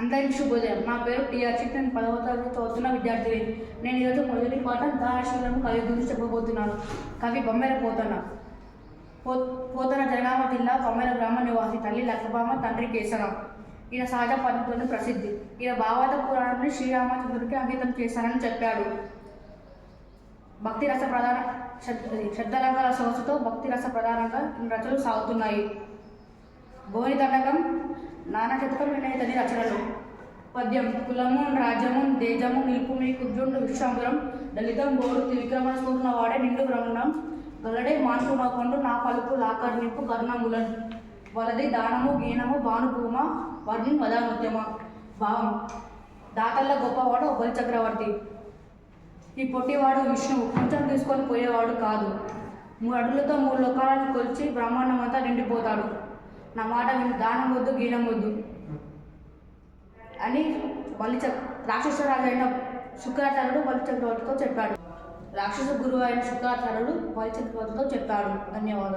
అందరికీ శుభోదయం. నా పేరు టీఆర్ చిట్ నేను పదవ తరగతి చదువుతున్న విద్యార్థిని నేను ఈరోజు మొదటి పాఠం దానశీలం కవి గురించి చెప్పబోతున్నాను. కవి బొమ్మెర పోతన. పో పోతన జనగామ జిల్లా బొమ్మెర గ్రామ నివాసి తల్లి లక్కబామ తండ్రి కేసరం ఈయన సహజ పద్ధతులను ప్రసిద్ధి. ఈయన భాగవత పురాణాన్ని శ్రీరామచంద్రుడికి అంకితం చేశానని చెప్పాడు. భక్తి రస ప్రధాన శ్రద్ధలంకాల సొగసుతో భక్తి రస ప్రధానంగా రచనలు సాగుతున్నాయి. భోని దండకం నానా శతకం ఇతని రచనలు. పద్యం కులము రాజ్యము దేజము నిలుపు మీ కుజుండు విశ్వాంబరం దళితం బోరు త్రివిక్రమ సూర్ణ వాడే నిండు బ్రహ్మణం. గలడే మాన్పు మాకొండు నా పలుపు లాకర్నింపు కర్ణములన్ వలది దానము గీనము భానుభూమ వర్ణి వదాముద్యమ భావం దాతల్లో గొప్పవాడు బలి చక్రవర్తి. ఈ పొట్టివాడు విష్ణువు కొంచెం తీసుకొని పోయేవాడు కాదు. మూడు అడుగులతో మూడు లోకాలను కొలిచి బ్రహ్మాండం అంతా నిండిపోతాడు. నా మాట విను దానం వద్దు గీనం వద్దు. అని మళ్ళీ చెప్ రాక్షసరాజు అయిన శుక్రాచార్యుడు బలి చక్రవర్తితో చెప్పాడు. రాక్షస గురువు అయిన శుక్రాచార్యుడు బలి చక్రవర్తితో చెప్పాడు. ధన్యవాదాలు.